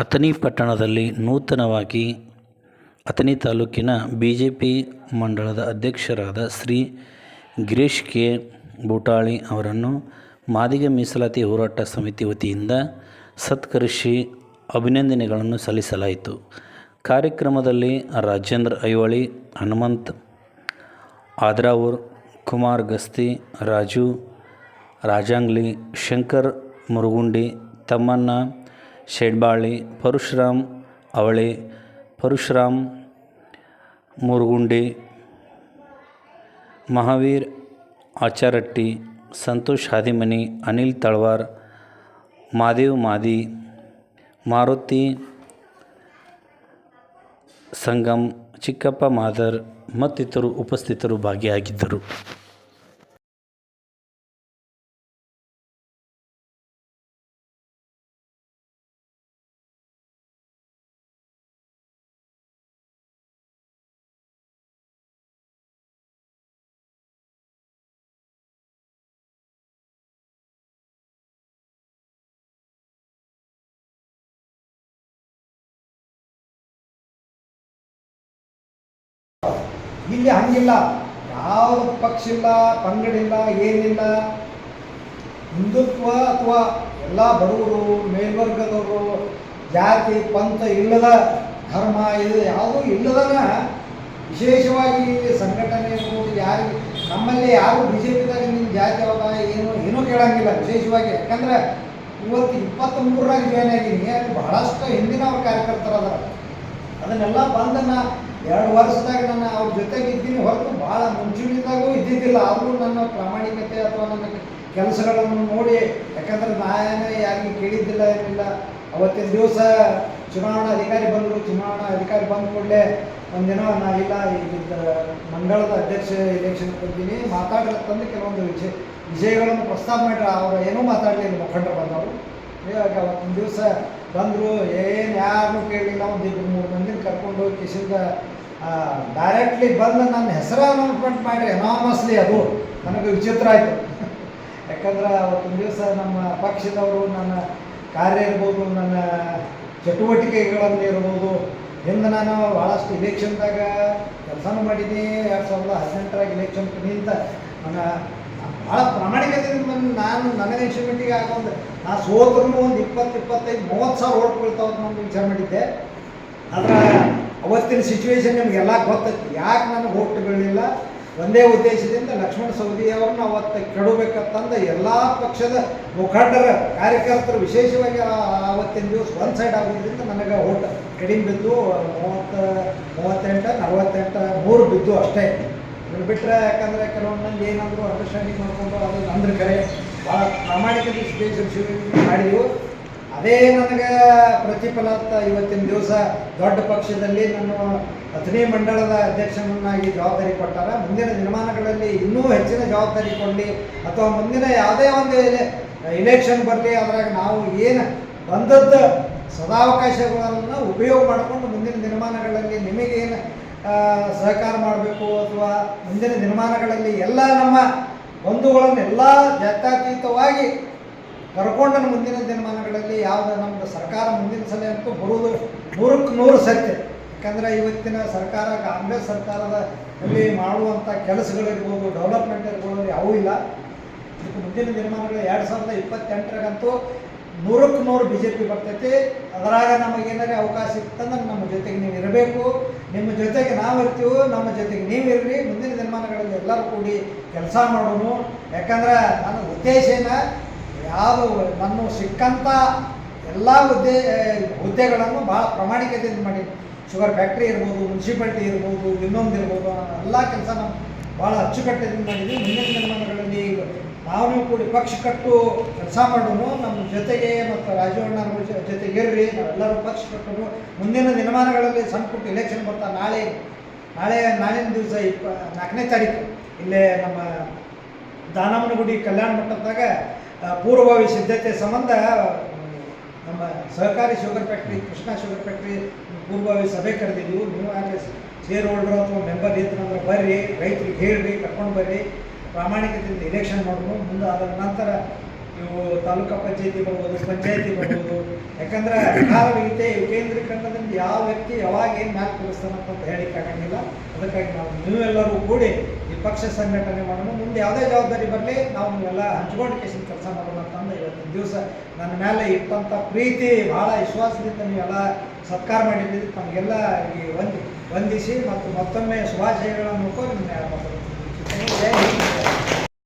ಅಥಣಿ ಪಟ್ಟಣದಲ್ಲಿ ನೂತನವಾಗಿ ಅಥಣಿ ತಾಲೂಕಿನ ಬಿ ಜೆ ಪಿ ಮಂಡಳದ ಅಧ್ಯಕ್ಷರಾದ ಶ್ರೀ ಗಿರೀಶ್ ಕೆ. ಬೂಟಾಳಿ ಅವರನ್ನು ಮಾದಿಗ ಮೀಸಲಾತಿ ಹೋರಾಟ ಸಮಿತಿ ವತಿಯಿಂದ ಸತ್ಕರಿಸಿ ಅಭಿನಂದನೆಗಳನ್ನು ಸಲ್ಲಿಸಲಾಯಿತು. ಕಾರ್ಯಕ್ರಮದಲ್ಲಿ ರಾಜೇಂದ್ರ ಐಹೊಳಿ, ಹನುಮಂತ್, ಆದ್ರಾವೂರ್, ಕುಮಾರ್ ಗಸ್ತಿ, ರಾಜು, ರಾಜಾಂಗ್ಲಿ, ಶಂಕರ್ ಮುರುಗುಂಡಿ, ತಮ್ಮಣ್ಣ ಶೆಡ್ಬಾಳಿ, ಪರಶುರಾಮ್ ಅವಳೆ, ಪರಶುರಾಮ್ ಮುರುಗುಂಡಿ, ಮಹಾವೀರ್ ಆಚಾರಟ್ಟಿ, ಸಂತೋಷ್ ಹಾದಿಮನಿ, ಅನಿಲ್ ತಳವಾರ್, ಮಾದೇವ್ ಮಾದಿ, ಮಾರುತಿ ಸಂಗಮ್, ಚಿಕ್ಕಪ್ಪ ಮಾದರ್ ಮತ್ತಿತರು ಉಪಸ್ಥಿತರು ಭಾಗಿಯಾಗಿದ್ದರು. ಇಲ್ಲಿ ಹಂಗಿಲ್ಲ. ಯಾವ ಪಕ್ಷ ಇಲ್ಲ ಪಂಗಡಿಲ್ಲ, ಏನಿಲ್ಲ. ಹಿಂದುತ್ವ ಅಥವಾ ಎಲ್ಲ ಬಡವರು, ಮೇಲ್ವರ್ಗದವರು, ಜಾತಿ, ಪಂಥ ಇಲ್ಲದ ಧರ್ಮ ಇದು ಯಾವುದೂ ಇಲ್ಲದನ ವಿಶೇಷವಾಗಿ ಸಂಘಟನೆ ಇರ್ಬೋದು ಯಾರಿಗೆ ನಮ್ಮಲ್ಲಿ ಯಾರು ಬಿ ಜೆ ಪಿದಾಗ ನಿಮ್ಮ ಜಾತಿ ಯಾವಾಗ ಏನು, ಏನೂ ಕೇಳಂಗಿಲ್ಲ ವಿಶೇಷವಾಗಿ. ಯಾಕಂದ್ರೆ ಇವತ್ತು ಇಪ್ಪತ್ತ್ಮೂರರಾಗ ಜಾಯ್ನ್ ಆಗಿದ್ದೀನಿ. ಬಹಳಷ್ಟು ಹಿಂದಿನ ಅವ್ರ ಕಾರ್ಯಕರ್ತರು ಅದಾರ. ಅದನ್ನೆಲ್ಲ ಬಂದನ್ನ ಎರಡು ವರ್ಷದಾಗ ನನ್ನ ಅವ್ರ ಜೊತೆಗೆ ಇದ್ದೀನಿ, ಹೊರತು ಭಾಳ ಮುಂಚೂಣಿದಾಗೂ ಇದ್ದಿದ್ದಿಲ್ಲ. ಆದರೂ ನನ್ನ ಪ್ರಾಮಾಣಿಕತೆ ಅಥವಾ ನನ್ನ ಕೆಲಸಗಳನ್ನು ನೋಡಿ, ಯಾಕಂದ್ರೆ ನಾನೇ ಯಾರಿಗೆ ಕೇಳಿದ್ದಿಲ್ಲ, ಏನಿಲ್ಲ. ಅವತ್ತಿನ ದಿವಸ ಚುನಾವಣಾ ಅಧಿಕಾರಿ ಬಂದರು. ಚುನಾವಣಾ ಅಧಿಕಾರಿ ಬಂದ ಕೂಡಲೇ ಒಂದಿನ ನಾವಿಲ್ಲ ಇದ್ದ ಮಂಡಳದ ಅಧ್ಯಕ್ಷ ಎಲೆಕ್ಷನ್ ಬಂದೀನಿ. ಮಾತಾಡಿರತ್ತಂದು ಕೆಲವೊಂದು ವಿಷಯ ವಿಷಯಗಳನ್ನು ಪ್ರಸ್ತಾಪ ಮಾಡ್ರ ಅವ್ರು ಏನೂ ಮಾತಾಡಲಿಲ್ಲ, ಮುಖಂಡರು ಬಂದವರು. ಇವಾಗ ಅವತ್ತಿನ ದಿವಸ ಬಂದರು. ಏನು ಯಾರನ್ನೂ ಕೇಳಲಿಲ್ಲ. ಒಂದು ಮೂರು ಮಂದಿನ ಕರ್ಕೊಂಡು ಕಿಶಿಂದ ಡೈರೆಕ್ಟ್ಲಿ ಬಂದು ನನ್ನ ಹೆಸರು ಅನೌನ್ಸ್ಮೆಂಟ್ ಮಾಡಿರಿ ಅನಾಮಸ್ಲಿ ಅದು. ನನಗೆ ವಿಚಿತ್ರ ಆಯಿತು. ಯಾಕಂದ್ರೆ ಒಂದು ದಿವಸ ನಮ್ಮ ಪಕ್ಷದವರು, ನನ್ನ ಕಾರ್ಯ ಇರ್ಬೋದು, ನನ್ನ ಚಟುವಟಿಕೆಗಳನ್ನು ಇರ್ಬೋದು ಹಿಂದೆ ನಾನು ಭಾಳಷ್ಟು ಇಲೆಕ್ಷನ್ದಾಗ ಕೆಲಸನೂ ಮಾಡಿದ್ದೀನಿ ಎರಡು ಸಾವಿರದ ಹದಿನೆಂಟರಾಗ ಇಲೆಕ್ಷನ್ ನಿಂತ ನನ್ನ ಭಾಳ ಪ್ರಾಮಾಣಿಕತೆಯಿಂದ ಬಂದು ನಾನು ನನ್ನ ಇನ್ಸ್ಟ್ರೂಮೆಂಟಿಗೆ ಆಗೊಂದು ನಾ ಸೋತ್ರೂ ಒಂದು ಇಪ್ಪತ್ತು ಇಪ್ಪತ್ತೈದು, ಮೂವತ್ತು ಸಾವಿರ ಓಟ್ ಬೀಳ್ತಾವ ಅಂತ ವಿಚಾರ ಮಾಡಿದ್ದೆ. ಆದ್ರೆ ಅವತ್ತಿನ ಸಿಚುವೇಶನ್ ನಿಮಗೆಲ್ಲ ಗೊತ್ತೈತಿ. ಯಾಕೆ ನನಗೆ ಹೋಗ್ತು ಬೀಳಲಿಲ್ಲ? ಒಂದೇ ಉದ್ದೇಶದಿಂದ ಲಕ್ಷ್ಮಣ ಸವದಿ ಅವ್ರನ್ನ ಅವತ್ತು ಕೆಡಬೇಕಂತಂದು ಎಲ್ಲ ಪಕ್ಷದ ಮುಖಂಡರ, ಕಾರ್ಯಕರ್ತರು ವಿಶೇಷವಾಗಿ ಅವತ್ತಿನ ದಿವಸ ಒಂದು ಸೈಡ್ ಆಗೋದ್ರಿಂದ ನನಗೆ ಓಟ್ ಕಡಿಮೆ ಬಿದ್ದು ಮೂವತ್ತ, ಮೂವತ್ತೆಂಟು, ನಲವತ್ತೆಂಟು, ಮೂರು ಬಿದ್ದು ಅಷ್ಟೇ. ಇದನ್ನು ಬಿಟ್ಟರೆ ಯಾಕಂದರೆ ಕೆಲವೊಂದು ಮಂದಿ ಏನಾದರೂ ಅಂಡರ್ಸ್ಟ್ಯಾಂಡಿಂಗ್ ಮಾಡಿಕೊಂಡು ಅದು ನಂದ್ರ ಕರೆ. ಭಾಳ ಸಿಚುವೇಶನ್ ಮಾಡಿದೆವು. ಅದೇ ನನಗೆ ಪ್ರತಿಫಲ ಅಂತ ಇವತ್ತಿನ ದಿವಸ ದೊಡ್ಡ ಪಕ್ಷದಲ್ಲಿ ನಾನು ಅಥಣಿ ಮಂಡಳದ ಅಧ್ಯಕ್ಷನನ್ನಾಗಿ ಜವಾಬ್ದಾರಿ ಕೊಟ್ಟಾರ. ಮುಂದಿನ ದಿನಮಾನಗಳಲ್ಲಿ ಇನ್ನೂ ಹೆಚ್ಚಿನ ಜವಾಬ್ದಾರಿ ಕೊಡಲಿ. ಅಥವಾ ಮುಂದಿನ ಯಾವುದೇ ಒಂದು ಇಲೆಕ್ಷನ್ ಬರಲಿ, ಅದ್ರಾಗ ನಾವು ಏನು ಬಂದದ್ದು ಸದಾವಕಾಶಗಳನ್ನು ಉಪಯೋಗ ಮಾಡಿಕೊಂಡು ಮುಂದಿನ ದಿನಮಾನಗಳಲ್ಲಿ ನಿಮಗೇನು ಸಹಕಾರ ಮಾಡಬೇಕು ಅಥವಾ ಮುಂದಿನ ದಿನಮಾನಗಳಲ್ಲಿ ಎಲ್ಲ ನಮ್ಮ ಬಂಧುಗಳನ್ನೆಲ್ಲ ಜಾತ್ಯತೀತವಾಗಿ ಕರ್ಕೊಂಡು ಮುಂದಿನ ದಿನಮಾನಗಳಲ್ಲಿ ಯಾವುದು ನಮ್ಮದು ಸರ್ಕಾರ ಮುಂದಿನ ಸಲ ಅಂತೂ ಬರುವುದು ನೂರಕ್ಕೆ ನೂರು ಸತ್ಯ. ಯಾಕಂದರೆ ಇವತ್ತಿನ ಸರ್ಕಾರ ಕಾಂಗ್ರೆಸ್ ಸರ್ಕಾರದ ಅಲ್ಲಿ ಮಾಡುವಂಥ ಕೆಲಸಗಳಿರ್ಬೋದು ಡೆವಲಪ್ಮೆಂಟ್ ಇರ್ಬೋದು ಯಾವೂ ಇಲ್ಲ. ಮುಂದಿನ ದಿನಮಾನಗಳು ಎರಡು ಸಾವಿರದ ಇಪ್ಪತ್ತೆಂಟರಾಗಂತೂ ನೂರಕ್ಕೆ ನೂರು ಬಿ ಜೆ ಪಿ ಬರ್ತೈತಿ. ಅದರಾಗ ನಮಗೇನಾರೇ ಅವಕಾಶ ಇತ್ತಂದ್ರೆ ನಮ್ಮ ಜೊತೆಗೆ ನೀವು ಇರಬೇಕು. ನಿಮ್ಮ ಜೊತೆಗೆ ನಾವು ಇರ್ತೀವಿ, ನಮ್ಮ ಜೊತೆಗೆ ನೀವು ಇರ್ರಿ. ಮುಂದಿನ ದಿನಮಾನಗಳಲ್ಲಿ ಎಲ್ಲರೂ ಕೂಡಿ ಕೆಲಸ ಮಾಡೋಣ ಯಾಕಂದ್ರೆ ನನ್ನ ಉದ್ದೇಶ ಯಾವ ನನ್ನ ಸಿಕ್ಕಂಥ ಎಲ್ಲ ಹುದ್ದೆ ಹುದ್ದೆಗಳನ್ನು ಭಾಳ ಪ್ರಾಮಾಣಿಕತೆಯಿಂದ ಮಾಡಿ ಶುಗರ್ ಫ್ಯಾಕ್ಟ್ರಿ ಇರ್ಬೋದು ಮುನ್ಸಿಪಾಲ್ಟಿ ಇರ್ಬೋದು, ಇನ್ನೊಂದು ಇರ್ಬೋದು, ಎಲ್ಲ ಕೆಲಸ ನಾವು ಭಾಳ ಅಚ್ಚುಕಟ್ಟದಿಂದ ಮಾಡಿದ್ವಿ ಮುಂದಿನ ದಿನಮಾನಗಳಲ್ಲಿ ನಾವು ಕೂಡ ಪಕ್ಷ ಕಟ್ಟು ಕೆಲಸ ಮಾಡೋನು, ನಮ್ಮ ಜೊತೆಗೆ ಮತ್ತು ರಾಜವಣ್ಣ ಜೊತೆಗೆ ಇರ್ರಿ, ನಾವೆಲ್ಲರೂ ಪಕ್ಷ ಕಟ್ಟೋನು. ಮುಂದಿನ ದಿನಮಾನಗಳಲ್ಲಿ ಸಣ್ಣ ಪುಟ್ಟ ಎಲೆಕ್ಷನ್ ಬರ್ತಾ ನಾಳೆ ನಾಳೆ, ನಾಳಿನ ದಿವಸ ಇಪ್ಪ, ನಾಲ್ಕನೇ ತಾರೀಕು. ಇಲ್ಲೇ ನಮ್ಮ ದಾನಮ್ಮನಗುಡಿ ಕಲ್ಯಾಣ ಮಟ್ಟದಾಗ ಪೂರ್ವಭಾವಿ ಸಿದ್ಧತೆ ಸಂಬಂಧ ನಮ್ಮ ಸಹಕಾರಿ sugar factory, Krishna sugar factory ಪೂರ್ವಭಾವಿ ಸಭೆ ಕರೆದಿದ್ದೀವಿ ನೀವು ಆಗಲೇ ಶೇರ್ ಹೋಲ್ಡರ್ ಅಥವಾ ಮೆಂಬರ್ ಇದ್ರಂದ್ರೆ ಬರ್ರಿ, ರೈತರಿಗೆ ಹೇಳ್ರಿ, ಕರ್ಕೊಂಡು ಬರ್ರಿ, ಪ್ರಾಮಾಣಿಕತೆಯಿಂದ ಇಲೆಕ್ಷನ್ ಮಾಡೋಣ ಮುಂದೆ ಅದರ ನಂತರ ನೀವು ತಾಲೂಕಾ ಪಂಚಾಯತಿ ಬರ್ಬೋದು ಪಂಚಾಯತಿ ಬರ್ಬೋದು ಯಾಕಂದ್ರೆ ಅಧಿಕಾರವಿದೆ ವಿಕೇಂದ್ರೀಕರಣದಿಂದ ಯಾವ ವ್ಯಕ್ತಿ ಯಾವಾಗ ಏನು ಮ್ಯಾಕ್ ಕೊಡಿಸ್ತಾನಂತ ಹೇಳಿಕ್ಕೆ ಆಗಂಗಿಲ್ಲ. ಅದಕ್ಕಾಗಿ ನಾವು ನೀವೆಲ್ಲರೂ ಕೂಡಿ ಈ ಪಕ್ಷ ಸಂಘಟನೆ ಮಾಡೋಣ. ಮುಂದೆ ಯಾವುದೇ ಜವಾಬ್ದಾರಿ ಬರಲಿ, ನಾವು ನೀವೆಲ್ಲ ಹಂಚ್ಕೊಂಡು ಕೆಲಸ ಮಾಡೋಣ ಅಂತಂದು ಇವತ್ತಿನ ದಿವಸ ನನ್ನ ಮೇಲೆ ಇಟ್ಟಂಥ ಪ್ರೀತಿ ಭಾಳ ವಿಶ್ವಾಸದಿಂದ ನೀವೆಲ್ಲ ಸತ್ಕಾರ ಮಾಡಿದ್ದೀರಿ. ತಮಗೆಲ್ಲ ಈ ವಂದಿ ವಂದಿಸಿ ಮತ್ತು ಮತ್ತೊಮ್ಮೆ ಶುಭಾಶಯಗಳನ್ನು ಮುಖ ಹೇಳ್ಬೋದು.